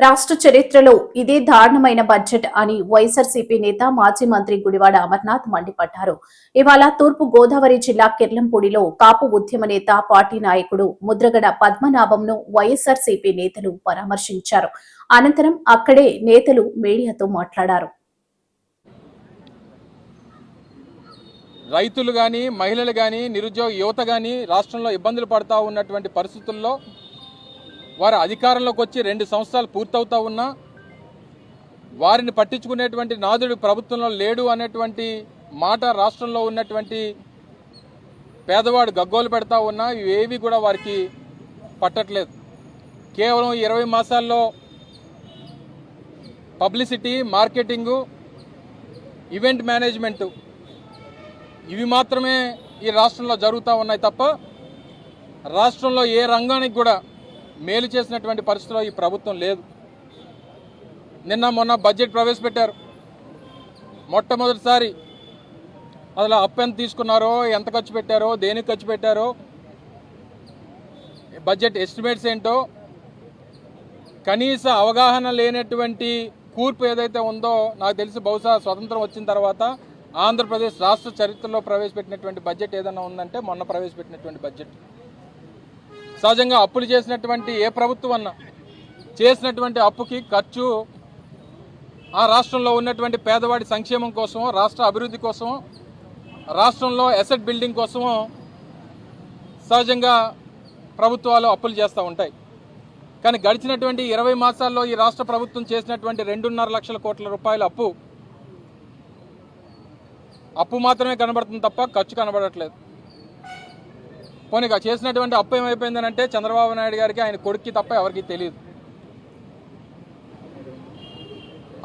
రాష్ట్ర చరిత్రలో ఇదే దారుణమైన బడ్జెట్ అని వైఎస్ఆర్సీపీ నేత మాజీ మంత్రి గుడివాడ అమర్నాథ్ మండిపడ్డారు. ఇవాళ తూర్పు గోదావరి జిల్లా కిర్లంపూడిలో కాపు ఉద్యమ నేత పార్టీ నాయకుడు ముద్రగడ పద్మనాభంను వైఎస్ఆర్సీపీ నేతలు పరామర్శించారు. అనంతరం అక్కడే నేతలు మీడియాతో మాట్లాడారు. రైతులు కానీ మహిళలు కానీ నిరుద్యోగ యువత కానీ రాష్ట్రంలో ఇబ్బందులు పడతా ఉన్నటువంటి పరిస్థితుల్లో వారు అధికారంలోకి వచ్చి రెండు సంవత్సరాలు పూర్తవుతా ఉన్నా వారిని పట్టించుకునేటువంటి నాదుడు ప్రభుత్వంలో లేడు అనేటువంటి మాట రాష్ట్రంలో ఉన్నటువంటి పేదవాడు గగ్గోలు పెడతా ఉన్నా ఇవేవి కూడా వారికి పట్టట్లేదు. కేవలం ఇరవై మాసాల్లో పబ్లిసిటీ మార్కెటింగు ఈవెంట్ మేనేజ్మెంటు ఇవి మాత్రమే ఈ రాష్ట్రంలో జరుగుతూ ఉన్నాయి తప్ప రాష్ట్రంలో ఏ రంగానికి కూడా మేలు చేసినటువంటి పరిస్థితిలో ఈ ప్రభుత్వం లేదు. నిన్న మొన్న బడ్జెట్ ప్రవేశపెట్టారు. మొట్టమొదటిసారి అసలు అప్పు ఎంత తీసుకున్నారో ఎంత ఖర్చు పెట్టారో దేనికి ఖర్చు పెట్టారో బడ్జెట్ ఎస్టిమేట్స్ ఏంటో కనీస అవగాహన లేనటువంటి కూర్పు ఏదైతే ఉందో నాకు తెలిసి బహుశా స్వతంత్రం వచ్చిన తర్వాత ఆంధ్రప్రదేశ్ రాష్ట్ర చరిత్రలో ప్రవేశపెట్టినటువంటి బడ్జెట్ ఏదైనా ఉందంటే మొన్న ప్రవేశపెట్టినటువంటి బడ్జెట్. సహజంగా అప్పులు చేసినటువంటి ఏ ప్రభుత్వం అన్నా చేసినటువంటి అప్పుకి ఖర్చు ఆ రాష్ట్రంలో ఉన్నటువంటి పేదవాడి సంక్షేమం కోసం రాష్ట్ర అభివృద్ధి కోసం రాష్ట్రంలో అసెట్ బిల్డింగ్ కోసము సహజంగా ప్రభుత్వాలు అప్పులు చేస్తూ ఉంటాయి. కానీ గడిచినటువంటి ఇరవై మాసాల్లో ఈ రాష్ట్ర ప్రభుత్వం చేసినటువంటి రెండున్నర లక్షల కోట్ల రూపాయల అప్పు అప్పు మాత్రమే కనబడుతుంది తప్ప ఖర్చు కనబడట్లేదు. పోనీ చేసినటువంటి అప్పు ఏమైపోయిందనంటే చంద్రబాబు నాయుడు గారికి ఆయన కొడుక్కి తప్ప ఎవరికి తెలియదు.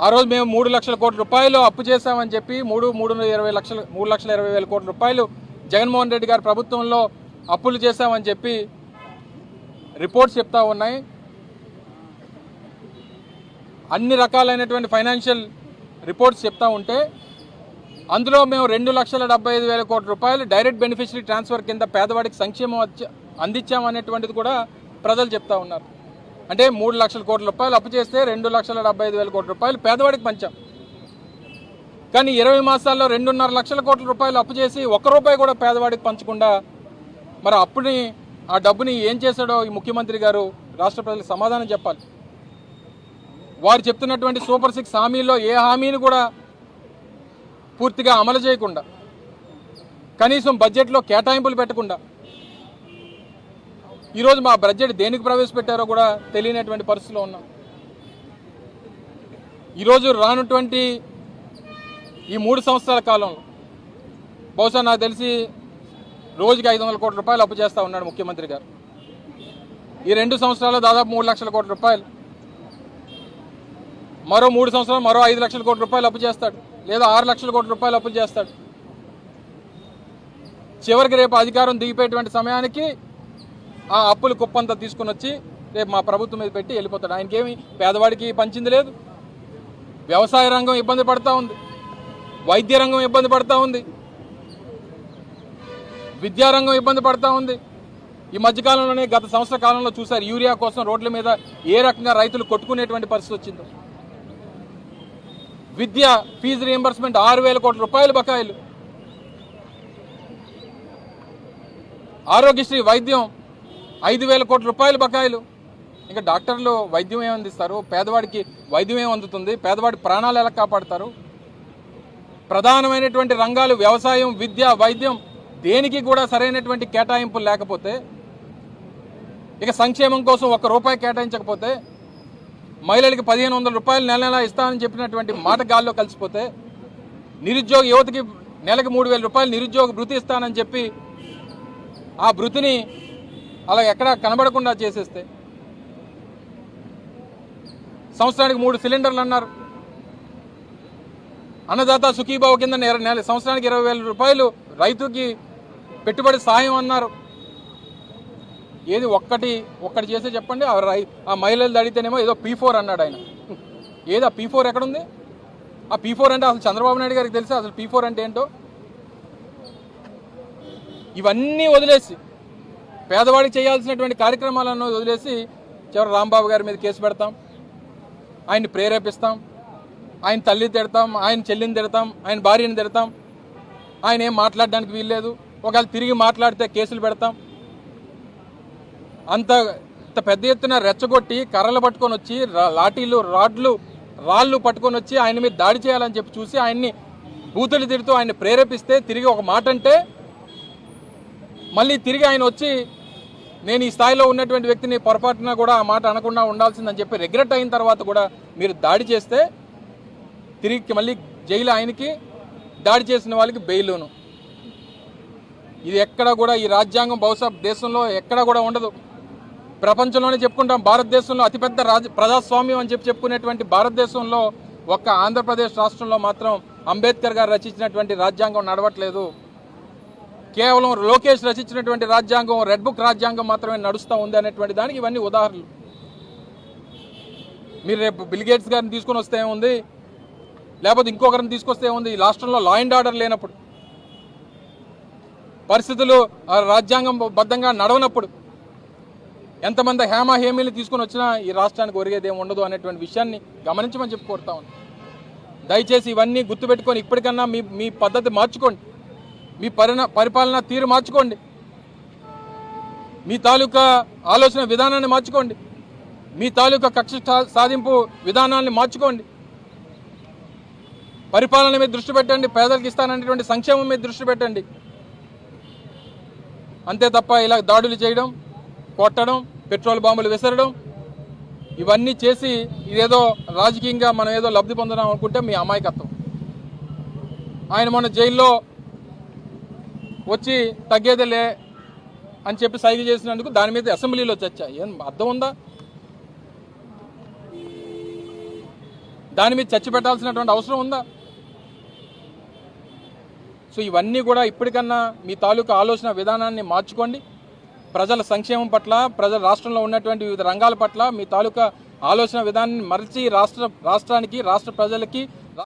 ఆ రోజు మేము మూడు లక్షల కోట్ల రూపాయలు అప్పు చేశామని చెప్పి మూడు మూడు ఇరవై లక్షల మూడు లక్షల ఇరవై వేల కోట్ల రూపాయలు జగన్మోహన్ రెడ్డి గారి ప్రభుత్వంలో అప్పులు చేశామని చెప్పి రిపోర్ట్స్ చెప్తా ఉన్నాయి. అన్ని రకాలైనటువంటి ఫైనాన్షియల్ రిపోర్ట్స్ చెప్తా ఉంటే అందులో మేము రెండు లక్షల డెబ్బై ఐదు వేల కోట్ల రూపాయలు డైరెక్ట్ బెనిఫిషరీ ట్రాన్స్ఫర్ కింద పేదవాడికి సంక్షేమం అందించామనేటువంటిది కూడా ప్రజలు చెప్తా ఉన్నారు. అంటే మూడు లక్షల కోట్ల రూపాయలు అప్పు చేస్తే రెండు లక్షల డెబ్బై ఐదు వేల కోట్ల రూపాయలు పేదవాడికి పంచాం. కానీ ఇరవై మాసాల్లో రెండున్నర లక్షల కోట్ల రూపాయలు అప్పు చేసి ఒక్క రూపాయి కూడా పేదవాడికి పంచకుండా మరి అప్పుని ఆ డబ్బుని ఏం చేశాడో ఈ ముఖ్యమంత్రి గారు రాష్ట్ర ప్రజలకు సమాధానం చెప్పాలి. వారు చెప్తున్నటువంటి సూపర్ సిక్స్ హామీల్లో ఏ హామీని కూడా పూర్తిగా అమలు చేయకుండా కనీసం బడ్జెట్లో కేటాయింపులు పెట్టకుండా ఈరోజు మా బడ్జెట్ దేనికి ప్రవేశపెట్టారో కూడా తెలియనటువంటి పరిస్థితిలో ఉన్నాం. ఈరోజు రానటువంటి ఈ మూడు సంవత్సరాల కాలంలో బహుశా నాకు తెలిసి రోజుకి ఐదు వందల కోట్ల రూపాయలు అప్పు చేస్తూ ఉన్నాడు ముఖ్యమంత్రి గారు. ఈ రెండు సంవత్సరాల్లో దాదాపు మూడు లక్షల కోట్ల రూపాయలు. మరో మూడు సంవత్సరాలు మరో ఐదు లక్షల కోట్ల రూపాయలు అప్పు చేస్తాడు. లేదా ఆరు లక్షల కోట్ల రూపాయలు అప్పులు చేస్తాడు. చివరికి రేపు అధికారం దిగిపోయేటువంటి సమయానికి ఆ అప్పులు కుప్పంతా తీసుకుని వచ్చి రేపు మా ప్రభుత్వం మీద పెట్టి వెళ్ళిపోతాడు. ఆయనకేమి పేదవాడికి పంచింది లేదు. వ్యవసాయ రంగం ఇబ్బంది పడతా ఉంది. వైద్య రంగం ఇబ్బంది పడతా ఉంది. విద్యారంగం ఇబ్బంది పడతా ఉంది. ఈ మధ్యకాలంలోనే గత సంవత్సర కాలంలో చూశారు యూరియా కోసం రోడ్ల మీద ఏ రకంగా రైతులు కొట్టుకునేటువంటి పరిస్థితి వచ్చిందో. విద్య ఫీజు రియంబర్స్మెంట్ ఆరు వేల కోట్ల రూపాయలు బకాయిలు. ఆరోగ్యశ్రీ వైద్యం ఐదు వేల కోట్ల రూపాయలు బకాయిలు. ఇంకా డాక్టర్లు వైద్యం ఏమందిస్తారు అందిస్తారు? పేదవాడికి వైద్యం ఏమందుతుంది అందుతుంది? పేదవాడి ప్రాణాలు ఎలా కాపాడతారు? ప్రధానమైనటువంటి రంగాలు వ్యవసాయం విద్య వైద్యం దేనికి కూడా సరైనటువంటి కేటాయింపులు లేకపోతే ఇక సంక్షేమం కోసం ఒక్క రూపాయి కేటాయించకపోతే మహిళలకి పదిహేను వందల రూపాయలు నెల నెల ఇస్తామని చెప్పినటువంటి మాట గాల్లో కలిసిపోతే నిరుద్యోగ యువతకి నెలకి మూడు వేల రూపాయలు నిరుద్యోగ భృతి ఇస్తానని చెప్పి ఆ భృతిని అలా ఎక్కడ కనబడకుండా చేసేస్తే సంవత్సరానికి మూడు సిలిండర్లు అన్నారు. అన్నదాత సుఖీబాబు కింద నెల సంవత్సరానికి ఇరవై రూపాయలు రైతుకి పెట్టుబడి సాయం అన్నారు. ఏది ఒక్కటి ఒక్కటి చేస్తే చెప్పండి ఆ రై ఆ మహిళలు అడిగితేనేమో ఏదో పీ ఫోర్ అన్నాడు ఆయన. ఏది ఆ పీ ఫోర్ ఎక్కడుంది? ఆ పీ ఫోర్ అంటే అసలు చంద్రబాబు నాయుడు గారికి తెలుసా? అసలు పీ ఫోర్ అంటే ఏంటో? ఇవన్నీ వదిలేసి పేదవాడికి చేయాల్సినటువంటి కార్యక్రమాలను వదిలేసి చివరి రాంబాబు గారి మీద కేసు పెడతాం. ఆయన్ని ప్రేరేపిస్తాం. ఆయన తల్లి తిడతాం ఆయన చెల్లిని తిడతాం ఆయన భార్యని తిడతాం. ఆయన ఏం మాట్లాడడానికి వీల్లేదు. ఒకవేళ తిరిగి మాట్లాడితే కేసులు పెడతాం. అంత ఇంత పెద్ద ఎత్తున రెచ్చగొట్టి కర్రలు పట్టుకొని వచ్చి రా- లాఠీలు రాడ్లు రాళ్ళు పట్టుకొని వచ్చి ఆయన మీద దాడి చేయాలని చెప్పి చూసి ఆయన్ని బూతులు తిడుతూ ఆయన ప్రేరేపిస్తే తిరిగి ఒక మాట అంటే మళ్ళీ తిరిగి ఆయన వచ్చి నేను ఈ స్థాయిలో ఉన్నటువంటి వ్యక్తిని పొరపాటున కూడా ఆ మాట అనకుండా ఉండాల్సిందని చెప్పి రిగ్రెట్ అయిన తర్వాత కూడా మీరు దాడి చేస్తే తిరిగి మళ్ళీ జైలు ఆయనకి దాడి చేసిన వాళ్ళకి బెయిలును. ఇది ఎక్కడ కూడా ఈ రాజ్యాంగం బహుశా దేశంలో ఎక్కడ కూడా ఉండదు. ప్రపంచంలోనే చెప్పుకుంటాం భారతదేశంలో అతిపెద్ద రాజ ప్రజాస్వామ్యం అని చెప్పి చెప్పుకునేటువంటి భారతదేశంలో ఒక్క ఆంధ్రప్రదేశ్ రాష్ట్రంలో మాత్రం అంబేద్కర్ గారు రచించినటువంటి రాజ్యాంగం నడవట్లేదు. కేవలం లోకేష్ రచించినటువంటి రాజ్యాంగం రెడ్ బుక్ రాజ్యాంగం మాత్రమే నడుస్తూ ఉంది అనేటువంటి దానికి ఇవన్నీ ఉదాహరణలు. మీరు రేపు బిల్గేట్స్ గారిని తీసుకొని వస్తే ఏముంది? లేకపోతే ఇంకొకరిని తీసుకొస్తే ఏముంది? ఈ రాష్ట్రంలో లా అండ్ ఆర్డర్ లేనప్పుడు. పరిస్థితులు ఆ రాజ్యాంగం బద్ధంగా నడవనప్పుడు. ఎంతమంది హేమ హేమీలు తీసుకొని వచ్చినా ఈ రాష్ట్రానికి ఒరిగేది ఏమి ఉండదు అనేటువంటి విషయాన్ని గమనించమని చెప్పి కోరుతా ఉన్నాను. దయచేసి ఇవన్నీ గుర్తుపెట్టుకొని ఇప్పటికన్నా మీ మీ పద్ధతి మార్చుకోండి. మీ పరిణ పరిపాలన తీరు మార్చుకోండి. మీ తాలూకా ఆలోచన విధానాన్ని మార్చుకోండి. మీ తాలూకా కక్ష సాధింపు విధానాన్ని మార్చుకోండి. పరిపాలన మీద దృష్టి పెట్టండి పేదలకు ఇస్తాననేటువంటి సంక్షేమం మీద దృష్టి పెట్టండి. అంతే తప్ప ఇలా దాడులు చేయడం కొట్టడం పెట్రోల్ బాంబులు విసరడం ఇవన్నీ చేసి ఇదేదో రాజకీయంగా మనం ఏదో లబ్ధి పొందడం అనుకుంటే మీ అమాయకత్వం. ఆయన మొన్న జైల్లో వచ్చి తగ్గేదిలే అని చెప్పి సైగ చేసినందుకు దాని మీద అసెంబ్లీలో చర్చ. ఏం అర్థం ఉందా? దాని మీద చర్చ పెట్టాల్సినటువంటి అవసరం ఉందా? సో ఇవన్నీ కూడా ఇప్పటికన్నా మీ తాలూకా ఆలోచన విధానాన్ని మార్చుకోండి. ప్రజల సంక్షేమం పట్ల ప్రజల రాష్ట్రంలో ఉన్నటువంటి వివిధ రంగాల పట్ల మీ తాలూకా ఆలోచన విధానాన్ని మరచి రాష్ట్ర రాష్ట్రానికి రాష్ట్ర ప్రజలకి